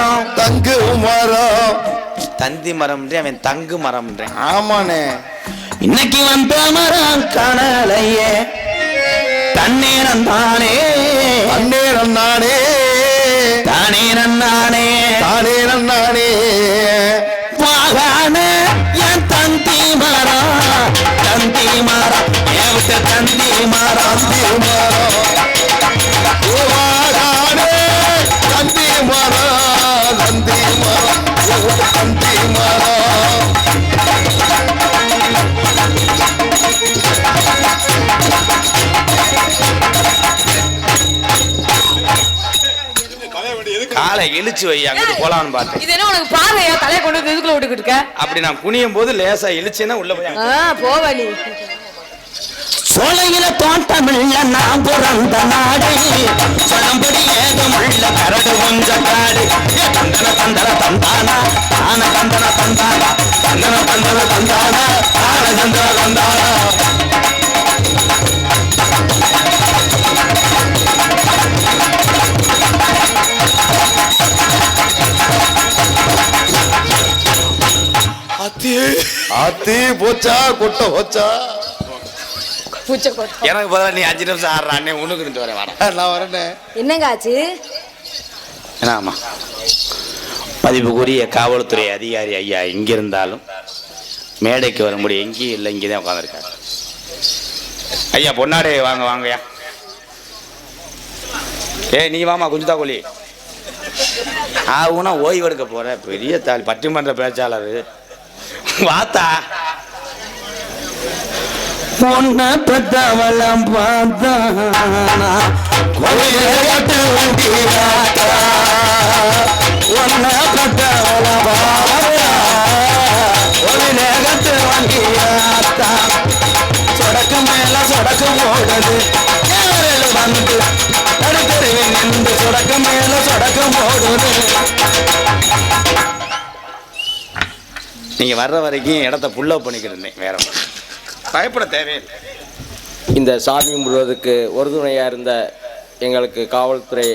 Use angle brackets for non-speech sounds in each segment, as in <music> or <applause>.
மரம் தங்கு மரம். தந்தி மரம் அவன் தங்கு மரம் ஆமாண்ணே. இன்னைக்கு வந்த மரம் காணலையே. தண்ணீரம் தானே அந்நேரம் நானே தானீரம் நானே தானே நானே வாகான என் தந்தி மரம். தந்தி மரம். தந்தி மரம். தந்தி மரம். காலை இழுச்சு வை அங்கிட்டு போலான்னு பார்த்தேன். இது என்ன உனக்கு பாதையா தலையை கொண்டு வந்து இதுக்குள்ள விட்டுக்கிட்டு இருக்க? அப்படி நான் குனியும் போது லேசா இழுச்சேன்னா உள்ள போய் ஆ, போவ நீ. சோலையில தோட்டமில்ல நான் பிறந்த நாடு. சடம்படி ஏகமுள்ள கரடு கொஞ்ச காடு. ஏ தந்தன தந்தன தந்தானா? ஆன தந்தன தந்தானா? தந்தன தந்தன தந்தானா. ஆத்தி போச்சா கொட்ட போச்சா. எனக்கு பதிலா நீ அஞ்சு நிமிஷம் ஆடுற அண்ணே உனக்கு இருந்து வரேன் வாடா. நான் வரேனே. என்னங்க ஆச்சு? என்ன ஆமா? மதிப்புக்குரிய காவல்துறை அதிகாரி ஐயா எங்க இருந்தாலும் மேடைக்கு வர முடியும். எங்கேயும் இல்லை இங்கே தான் உட்காந்துருக்காரு ஐயா பொன்னாடே வாங்க வாங்கய்யா. ஏய் நீ வாமா குஞ்சுதா கோழி. ஆகுனா ஓய்வு எடுக்க போற பெரிய தாள் பட்டிமன்ற பேச்சாளர். வாத்தா. பொண்ண பெத்தவளம் பார்த்தானா கோயிலை கட்டு வண்டியாத்தா ஒன்ன பெத்தவளம் பார்த்தா. கோயிலை கட்டு வண்டியாத்தா சொடக்கு மேல சொடக்கு போடுது. நீங்க வர்ற வரைக்கும் இடத்த புல் அப் பண்ணிக்கிட்டு இருந்தேன் வேற. பயப்பட தேவையில்லை. இந்த சாமி முழுவதுக்கு உறுதுணையாக இருந்த எங்களுக்கு காவல்துறை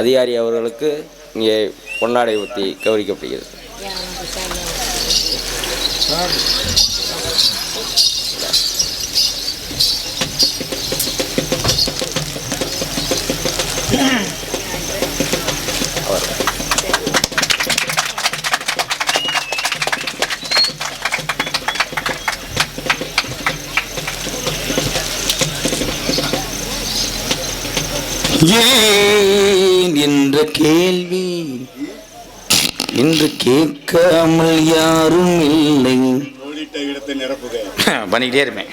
அதிகாரி அவர்களுக்கு இங்கே பொன்னாடை ஊற்றி கௌரிக்கப்படுகிறது ஏன் என்ற கேள்வி? இன்று கேட்காமல் யாரும் இல்லை. பண்ணிக்கிட்டே இருப்பேன்.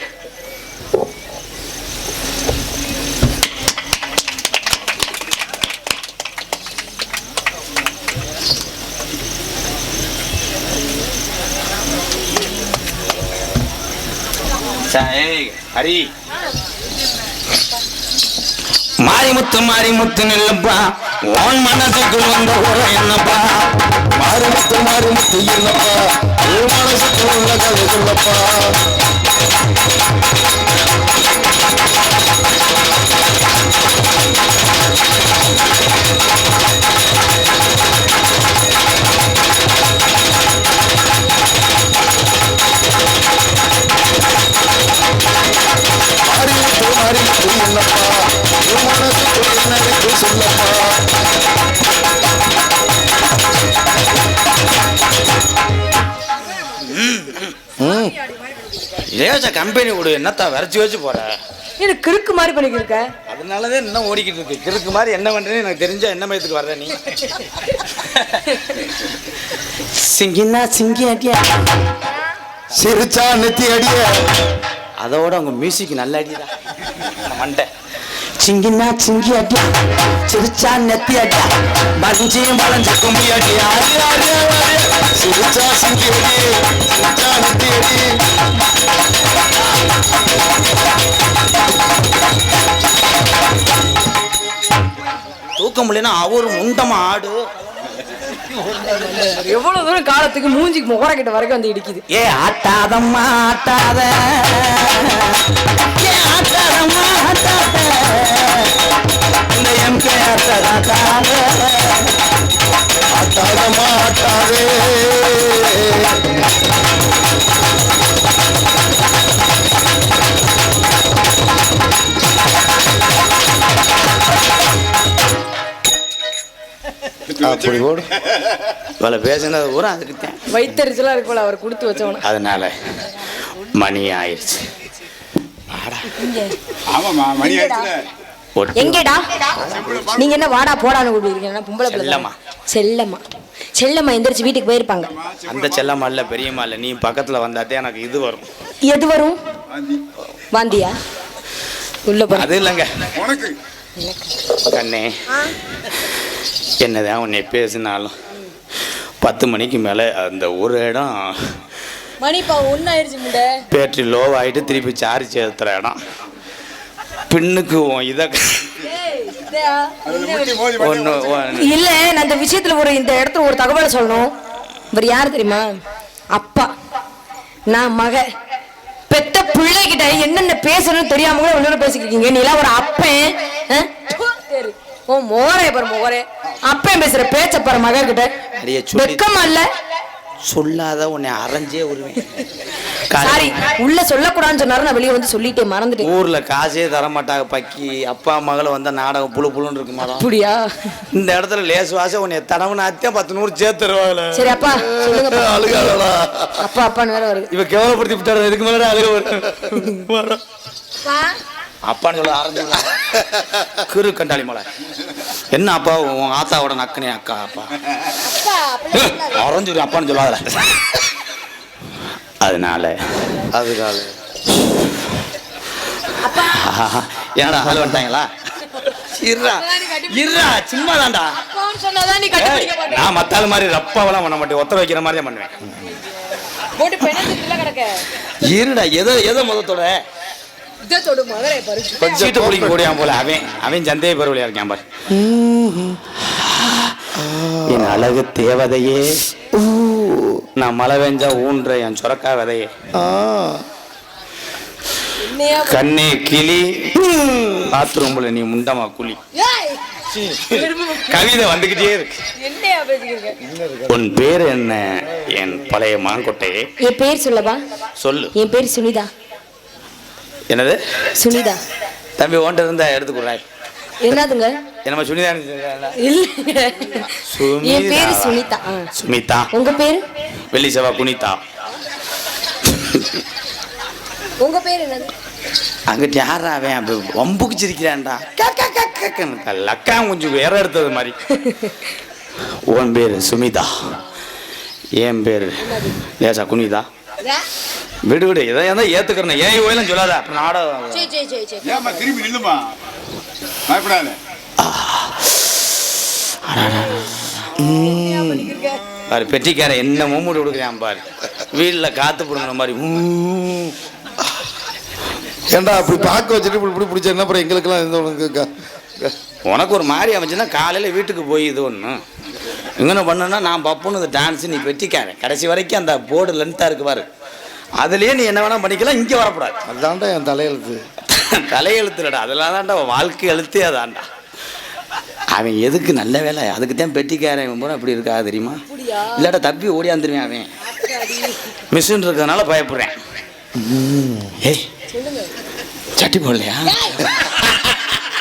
சா- ஏய், ஹரி. மாரிமுத்து மாரிமுத்து நில்லப்பா. உன் மனசுக்குள் வந்த ஒரு என்னப்பா? மாறுமுத்து மாறுமுத்து இல்லப்பா உன் மனசுக்குள் உள்ள கதை சொல்லப்பா. லேசா கம்பெனி விடு என்னத்தா வரைச்சி வச்சு போற? எனக்கு கிறுக்கு மாதிரி பண்ணிக்கிருக்க? அதனாலதான் இன்னும் ஓடிக்கிட்டு இருக்கு. கிறுக்கு மாதிரி என்ன பண்றேன்னு எனக்கு தெரிஞ்சா என்ன மயத்துக்கு வர்ற நீ? சிங்கினா சிங்கி அடியா. சிரிச்சா நெத்தி அடிய. அதோட உங்க மியூசிக் நல்ல அடிடா. மண்டை. சிங்கினா சிங்கி அடியா சிரிச்சா நெத்தி அடியா மஞ்சியும் வளைஞ்சு கும்பி அடியா சிரிச்சா சிங்கி அடி சிரிச்சா நெத்தி அடி தூக்க முடியலன்னா அவர் முண்டமா ஆடு. எவ்வளவு தூரம் காலத்துக்கு மூஞ்சிக்கு முகர கிட்ட வரைக்கும் வந்து இடிக்குது. ஏ ஆட்டாதம்மா ஆட்டாத. அப்படி ஓடு. இவளை பேசினது பூரா அதுக்கு தான் வைத்தறிச்சலா இருக்கு போல அவர் கொடுத்து வச்சவன. அதனால மணி ஆயிடுச்சு. ஆமாம்மா மணி எங்கடா? நீங்க என்ன வாடா போடான்னு கூப்பிடுறீங்க பொம்பளை செல்லம்மா. செல்லம்மா. செல்லம்மா எந்திரிச்சு வீட்டுக்கு போயிருப்பாங்க. அந்த செல்லம்மா இல்லை பெரியம்மா இல்லை. நீ பக்கத்துல வந்தாத்தே எனக்கு இது வரும். எது வரும். வாந்தியா? உள்ள போற அது இல்லைங்க. உனக்கு. கண்ணே. என்னதான் உன்னை பேசினாலும். பத்து மணிக்கு மேலே அந்த ஒரு இடம் மணிப்பா ஆயிடுச்சு முண்டை. பேட்டரி லோவாகிட்டு திருப்பி சார்ஜ் ஏற்றுற இடம். பின்னுக்கு இதை ஒன்று இல்ல நான் இந்த விஷயத்துல ஒரு இந்த இடத்துல ஒரு தகவலை சொல்லணும். இவர் யாரு தெரியுமா? அப்பா. நான் மக. பெத்த பிள்ளைகிட்ட என்னென்ன பேசணும்னு தெரியாம கூட ஒண்ணு பேசிக்கிட்டு இருக்கீங்க. நீலாம் ஒரு அப்பன் உன் மோரே பாரு மோரே. அப்பன் பேசுற பேச்ச பாரு மக கிட்ட அடியே வெக்கமா இல்ல? சொல்லாத உன்னை அரைஞ்சே வருவேன். சாரி உள்ள சொல்லக்கூடாதுன்னு சொன்னாரு நான் வெளியே வந்து சொல்லிட்டேன் மறந்துட்டேன். ஊர்ல காசே தர மாட்டாங்க பக்கி அப்பா மகளை வந்த நாடகம் புழு புழுன்னு இருக்கு மேடம் அப்படியா? இந்த இடத்துல லேசு வாசம் உன்னை தடவுன அத்தியம் பத்து நூறு சேர்த்துருவாங்களே சரி அப்பா சொல்லுங்க அழுகாதடா. அப்பா அப்பான்னு வேற வருது. இவ கேவலப்படுத்தி விட்டாரு இதுக்கு மேல அழுக வரும். அப்பான்னு சொல்ல ஆரம்பிச்சு கிரு கண்டாளி மலை. என்ன அப்பா உன் ஆத்தாவோட நக்கனே அக்கா அப்பா? அரைஞ்சு அப்பான்னு சொல்லாத. அதனால. அதனால. என்னடா ஆள் வந்துட்டாங்களா? இருடா இருடா சும்மா தான்டா சொன்னாதான் நீ கண்டுபிடிக்க மாட்டே. நான் மத்தாள் மாதிரி ரப்பாவெல்லாம் பண்ண மாட்டேன் ஒத்தர வைக்கிற மாதிரி தான் பண்ணுவேன். இருடா எதோ எதோ முதத்தோட இதை தொடு மதுரை பாரு சீட்டு புளிக்கு கூடியான் போல. அவன் அவன் சந்தேக பருவலியா இருக்கான் பாரு. என் அழகு தேவதையே. நான் மழை பெஞ்சா ஊன்ற என் சுரக்கா விதையே. கண்ணே கிளி. பாத்ரூம்ல நீ முண்டமா குழி. ஏய்! கவிதை வந்துகிட்டே இருக்கு. உன் பேர் என்ன? என் பழைய மாங்கொட்டையே என் பேர் சொல்லவா? சொல்லு. என் பேர் சுனிதா. என்னது? சுனிதா. தம்பி ஓன்ட்ட இருந்தா எடுத்துக்கிறேன் என்னதுங்க? என்னமா சுனிதா இல்ல. என் பேரு சுனிதா. சுமிதா. உங்க பேரு? வெள்ளி செவ்வா குனிதா உங்க பேர் என்னது? அங்கிட்டு யாரா அவன்? அப்படி வம்புக்கு சிரிக்கிறான்டா. லக்கா கொஞ்சம் வேற எடுத்தது மாதிரி. <laughs> உன் பேர் சுமிதா. என் பேர் லேசா குனிதா. விடு விடு. இதை எதை ஏத்துக்கிறேன்? ஏன் கோயிலும் சொல்லாத? அப்புறம் நாடகம் ஏம்மா திரும்பி நில்லுமா? பயப்படாத. பாரு பெட்டிக்காரன் என்ன மூமுடி கொடுக்குறான் பாரு. வீட்டில் காத்து பிடுங்குற மாதிரி ஊ. ஏன்டா அப்படி பார்க்க வச்சுட்டு இப்படி இப்படி பிடிச்ச என்ன அப்புறம் எங்களுக்கெல்லாம் உனக்கு ஒரு மாதிரி அமைச்சுன்னா காலையில் வீட்டுக்கு போய் இது ஒன்று இங்கே பண்ணுன்னா நான் பப்புன்னு டான்ஸ் நீ வெட்டிக்காரன் கடைசி வரைக்கும் அந்த போர்டு லென்த்தாக இருக்கு பாரு. அதுலேயே நீ என்ன வேணா பண்ணிக்கலாம் இங்கே வரக்கூடாது. அதான்டா என் தலையெழுத்து. தலையெழுத்துலடா அதெல்லாம் தான்டா வாழ்க்கை எழுத்தே அதான்டா. அவன் எதுக்கு நல்ல வேலை? அதுக்கு தான் பெட்டிக்காரன் இவன் பூரா இப்படி இருக்கா தெரியுமா? இல்லாட்டா தப்பி ஓடியாந்துருவேன் அவன். மிஷின் இருக்கிறதுனால பயப்படுறேன். ஏய் சட்டி போடலையா?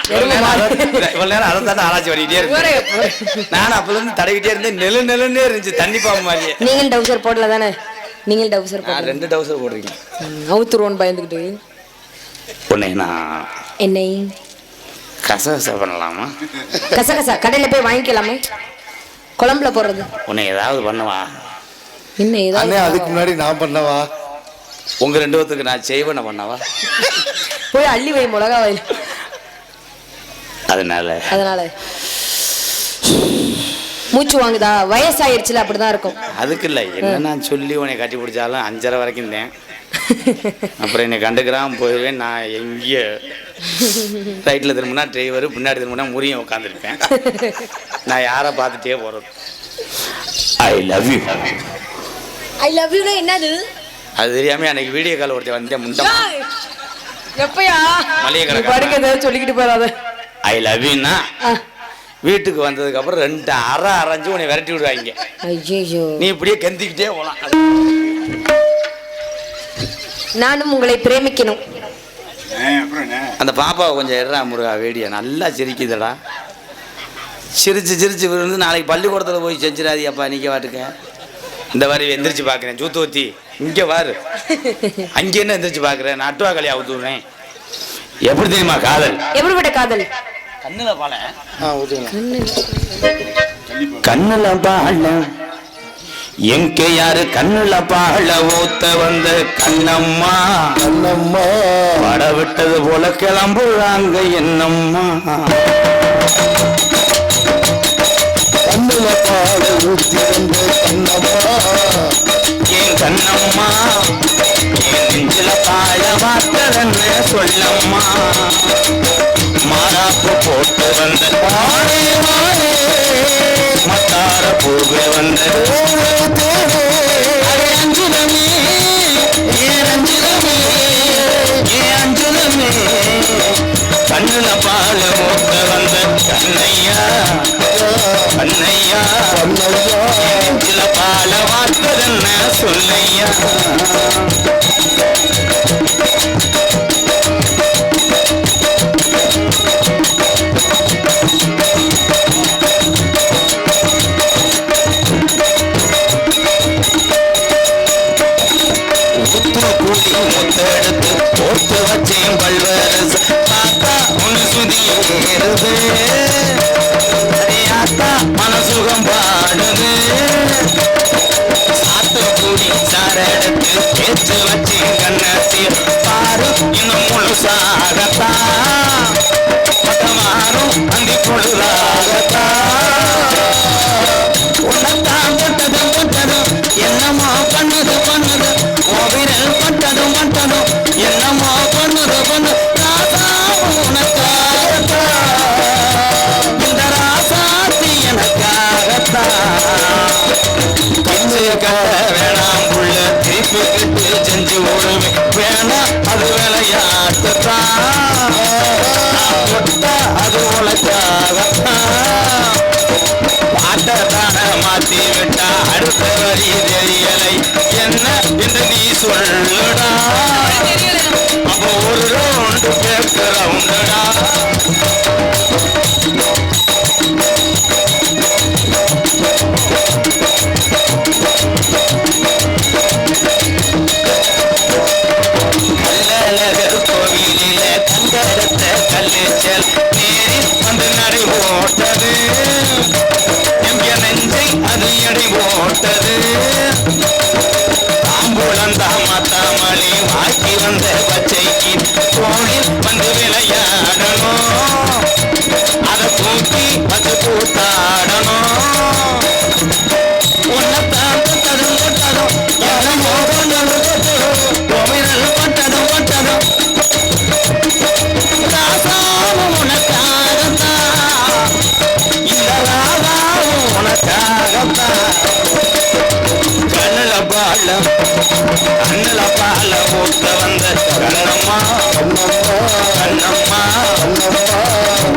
இவ்வளவு நேரம் அதை- ஆராய்ச்சி பண்ணிக்கிட்டே இருக்கேன் நானும் அப்பலேருந்து தடவிட்டே இருந்தேன். நெலு நெலுன்னே இருந்துச்சு தண்ணி பாம்பு மாதிரியே. நீங்கள் டவுசர் போடல தானே? நீங்கள் டவுசர் ரெண்டு டவுசர் போட்டிருக்கேன் அவுத்துருவோன்னு பயந்துக்கிட்டு உன்னை நான் என்னை? கசகச பண்ணலாமா? கசகசா கடையில் போய் வாங்கிக்கலாமே. குழம்புல போடுறது. உன்னை ஏதாவது பண்ணவா? என்ன ஏதாவது அதுக்கு முன்னாடி நான் பண்ணவா? உங்க ரெண்டு பேத்துக்கு நான் செய்வன பண்ணவா? போய் அள்ளி வை மிளகா வை அதனால. அதனால. மூச்சு வாங்குதா? வயசாயிருச்சுல அப்படிதான் இருக்கும். அதுக்கு இல்லை என்ன நான் சொல்லி உன்னை கட்டி பிடிச்சாலும் அஞ்சரை வரைக்கும் தான் அப்புறம் என்னை கண்டுக்கிறான் போயிடுவேன் நான் எங்கேயோ ரைட்டில் திரும்பினா டிரைவர் பின்னாடி திரும்பினா முறியும் உட்காந்துருப்பேன் நான் யாரை பார்த்துட்டே போகிறது I love you I love யூனா என்னது? அது தெரியாம அன்னைக்கு வீடியோ கால் ஒருத்தர் வந்தேன் முந்தம் எப்பயா? மளிகை ஏதாவது சொல்லிக்கிட்டு போறாத ஐ லவ் யூன்னா வீட்டுக்கு வந்ததுக்கு அப்புறம் ரெண்டு அரை அரைஞ்சு உன்னை விரட்டி விடுவாங்க. ஐயோ நீ இப்படியே கந்திக்கிட்டே போகலாம் நானும் உங்களை பிரேமிக்கணும். அந்த பாப்பாவை கொஞ்சம் எறா முருகா வேடிய. நல்லா சிரிக்குதுடா. சிரிச்சு சிரிச்சு விழுந்து நாளைக்கு பள்ளிக்கூடத்தில் போய் செஞ்சிடாதியப்பா நிற்க வாட்டுக்க இந்த மாதிரி எந்திரிச்சு பார்க்குறேன் ஜூத்தோத்தி இங்கே வாரு அங்கே என்ன எந்திரிச்சு பார்க்குறேன் நட்டுவா கலியா ஊத்துறேன் எப்படி தெரியுமா காதல்? எப்படிப்பட்ட காதல்? கண்ணில் பால. கண்ணுல பாழ எங்க யாரு கண்ணுல பாழ ஊத்த வந்த கண்ணம்மா. கண்ணம்மா. பட விட்டது போல கிளம்புறாங்க என்னம்மா. கண்ணுல பால் ஊற்றி வந்த கண்ணம்மா. என் கண்ணம்மா? நெஞ்சில பாழ வார்த்ததன்னு சொல்லம்மா மாறாப்பு போட்டு வந்த பாடே மாறே மத்தார பூவே வந்தது. சொல்லையா? மாத்தி அடுத்த வரி தெரியலை. என்ன? என்று நீ சொல்லுடா. வாக்கி வந்த பச்சைக்கு கோழில் வந்து விளையாடணும். அதை தூக்கி பத்து கூத்தாடணும் கண்ணுல பால கண்ணுல பால ஊத்த வந்த கண்ணம்மா. கண்ணம்மா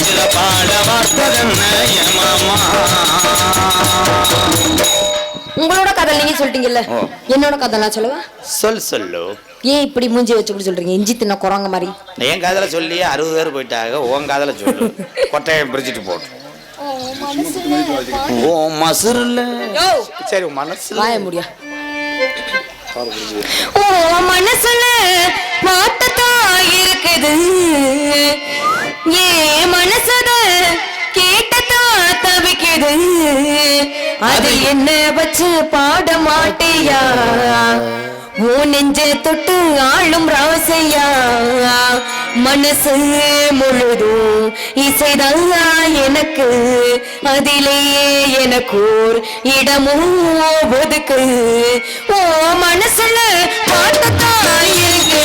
சில பாட வார்த்ததென்ன ஏமாமா உங்களோட காதல் நீங்க சொல்லிட்டீங்கல்ல. என்னோட காதல் நான் சொல்லவா? சொல் சொல்லு. ஏன் இப்படி மூஞ்சி வச்சு இப்படி சொல்றீங்க? இஞ்சி தின்ன குரங்க மாதிரி. என் காதல சொல்லி அறுபது பேர் போயிட்டாங்க உன் காதல சொல்லு. கொட்டையை பிரிச்சுட்டு போட்டு ஓ மசுருல. சரி உன் மனசுல. வாய முடியா. ஓ மனசுல மாத்தத்தான் இருக்குது. ஏ மனசுல கேட்டதான் தவிக்குது. அது என்ன வச்சு பாட மாட்டியா? ஓ நெஞ்ச தொட்டு ஆளும் ராசையா? மனசு முழுதும் இசைதான் எனக்கு. அதிலேயே எனக்கோர் இடமும் ஒதுக்கு. ஓ மனசுல பாட்டுத்தான் இருக்கு